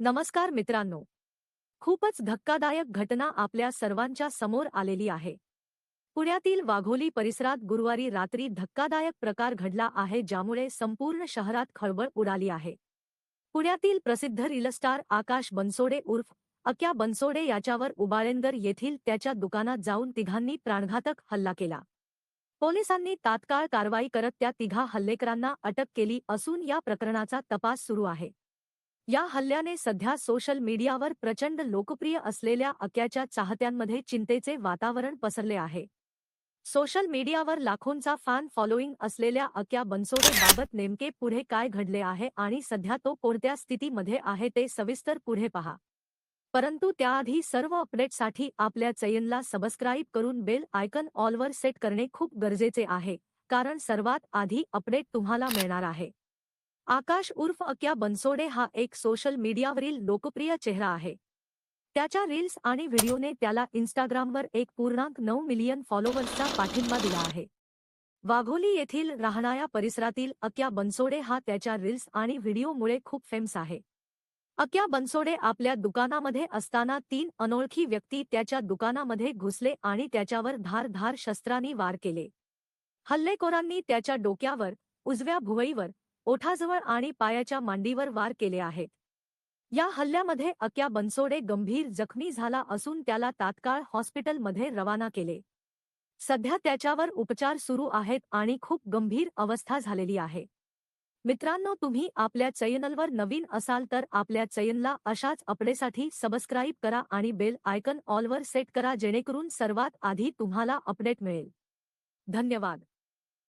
नमस्कार मित्रांनो. खूपच धक्कादायक घटना आपल्या सर्वांच्या समोर आलेली आहे. पुण्यातील वाघोली परिसरात गुरुवारी रात्री धक्कादायक प्रकार घडला आहे ज्यामुळे संपूर्ण शहरात खळबळ उडाली आहे. पुण्यातील प्रसिद्ध रिलस्टार आकाश बनसोडे उर्फ अक्या बनसोडे याच्यावर उबाळेंदर येथील त्याच्या दुकानात जाऊन तिघांनी प्राणघातक हल्ला केला. पोलिसांनी तात्काळ कारवाई करत त्या तिघा हल्लेकरांना अटक केली असून या प्रकरणाचा तपास सुरू आहे. या हल्ल्याने सध्या सोशल मीडियावर प्रचंड लोकप्रिय असलेल्या अक्याच्या चाहत्यांमध्ये चिंतेचे वातावरण पसरले आहे. सोशल मीडियावर लाखोंचा फॅन फॉलोईंग असलेल्या अक्या बनसोडेबाबत नेमके पुढे काय घडले आहे आणि सध्या तो कोणत्या स्थितीमध्ये आहे ते सविस्तर पुढे पहा. परंतु त्याआधी सर्व अपडेटसाठी आपल्या चैनला सबस्क्राईब करून बेल आयकन ऑलवर सेट करणे खूप गरजेचे आहे कारण सर्वात आधी अपडेट तुम्हाला मिळणार आहे. आकाश उर्फ अक्या बनसोडे हा एक सोशल मीडियावरील लोकप्रिय चेहरा आहे. त्याच्या रील्स आणि व्हिडिओने त्याला इन्स्टाग्रामवर एक पूर्णांक नऊ मिलियन फॉलोवर्सचा पाठिंबा दिला आहे. वाघोली येथील राहणाऱ्या परिसरातील अक्या बनसोडे हा त्याच्या रील्स आणि व्हिडिओमुळे खूप फेमस आहे. अक्या बनसोडे आपल्या दुकानामध्ये असताना तीन अनोळखी व्यक्ती त्याच्या दुकानामध्ये घुसले आणि त्याच्यावर धारधार शस्त्रांनी वार केले. हल्लेखोरांनी त्याच्या डोक्यावर उजव्या भुवईवर ओठाजवळ आणि पायाच्या मांडीवर वार केले आहेत. या हल्ल्यामध्ये अक्या बनसोडे गंभीर जखमी झाला असून त्याला तात्काळ हॉस्पिटलमध्ये रवाना केले. सध्या त्याच्यावर उपचार सुरू आहेत आणि खूप गंभीर अवस्था झालेली आहे. मित्रांनो तुम्ही आपल्या चॅनलवर नवीन असाल तर आपल्या चॅनलला अशाच अपडेसाठी सबस्क्राईब करा आणि बेल आयकन ऑलवर सेट करा जेणेकरून सर्वात आधी तुम्हाला अपडेट मिळेल. धन्यवाद.